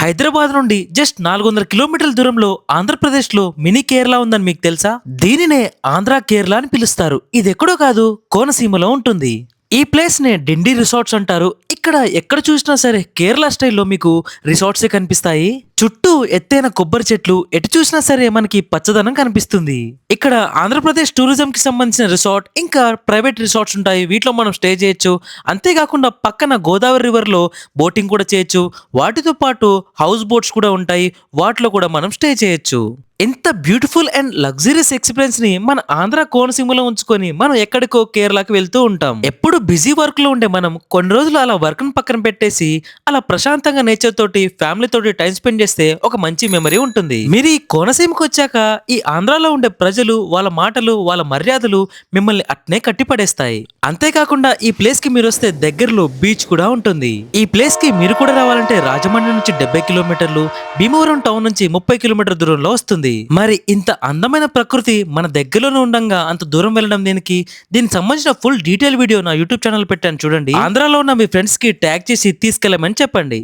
హైదరాబాద్ నుండి జస్ట్ నాలుగు వందల కిలోమీటర్ల దూరంలో ఆంధ్రప్రదేశ్లో మినీ కేరళ ఉందని మీకు తెలుసా? దీనినే ఆంధ్ర కేరళ అని పిలుస్తారు. ఇది ఎక్కడో కాదు కోనసీమలో ఉంటుంది. ఈ ప్లేస్ని డిండి రిసార్ట్స్ అంటారు. ఇక్కడ ఎక్కడ చూసినా సరే కేరళ స్టైల్లో మీకు రిసార్ట్సే కనిపిస్తాయి. చుట్టూ ఎత్తైన కొబ్బరి చెట్లు ఎటు చూసినా సరే మనకి పచ్చదనం కనిపిస్తుంది. ఇక్కడ ఆంధ్రప్రదేశ్ టూరిజం కి సంబంధించిన రిసార్ట్ ఇంకా ప్రైవేట్ రిసార్ట్స్ ఉంటాయి. వీటిలో మనం స్టే చేయొచ్చు. అంతేకాకుండా పక్కన గోదావరి రివర్లో బోటింగ్ కూడా చేయొచ్చు. వాటితో పాటు హౌస్ బోట్స్ కూడా ఉంటాయి. వాటిలో కూడా మనం స్టే చేయొచ్చు. ఎంత బ్యూటిఫుల్ అండ్ లగ్జరీస్ ఎక్స్పీరియన్స్ని మన ఆంధ్ర కోనసీమలో ఉంచుకొని మనం ఎక్కడికో కేరళకి వెళ్తూ ఉంటాం. ఎప్పుడు బిజీ వర్క్లో ఉండే మనం కొన్ని రోజులు అలా వర్క్ని పక్కన పెట్టేసి అలా ప్రశాంతంగా నేచర్ తోటి ఫ్యామిలీ తోటి టైం స్పెండ్ చేస్తే ఒక మంచి మెమరీ ఉంటుంది. మీరు ఈ కోనసీమకు వచ్చాక ఈ ఆంధ్రాలో ఉండే ప్రజలు వాళ్ళ మాటలు వాళ్ళ మర్యాదలు మిమ్మల్ని అట్నే కట్టిపడేస్తాయి. అంతేకాకుండా ఈ ప్లేస్కి మీరు వస్తే దగ్గరలో బీచ్ కూడా ఉంటుంది. ఈ ప్లేస్కి మీరు కూడా రావాలంటే రాజమండ్రి నుంచి డెబ్బై కిలోమీటర్లు భీమవరం టౌన్ నుంచి ముప్పై కిలోమీటర్ దూరంలో వస్తుంది. మరి ఇంత అందమైన ప్రకృతి మన దగ్గరలోనే ఉండంగా అంత దూరం వెళ్ళడం దీనికి? దీనికి సంబంధించిన ఫుల్ డీటెయిల్ వీడియో నా యూట్యూబ్ ఛానల్ పెట్టాను చూడండి. ఆంధ్రాలో ఉన్న మీ ఫ్రెండ్స్కి ట్యాగ్ చేసి తీసుకెళ్ళమని చెప్పండి.